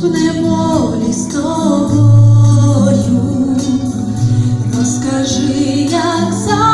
в неволі розкажи, як за.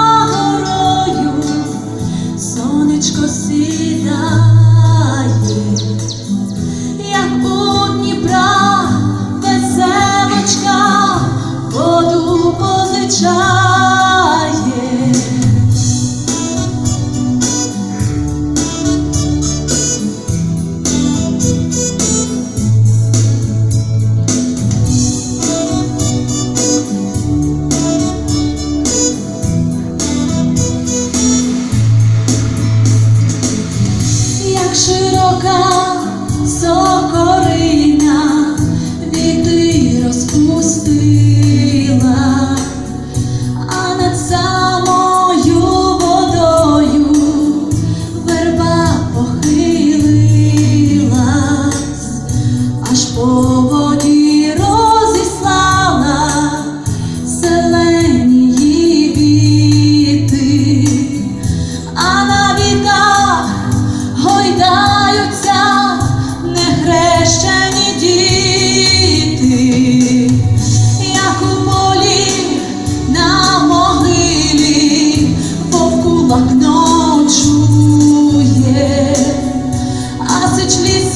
Сокорина, віти розпусти.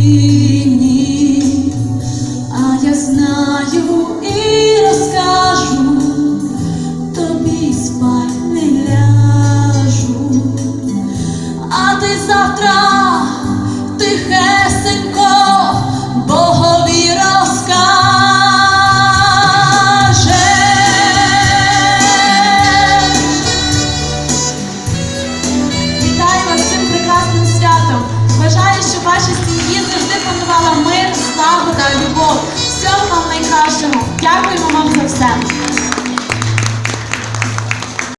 війні, а я знаю і розкажу, тобі спать не ляжу, а ти завтра тихе.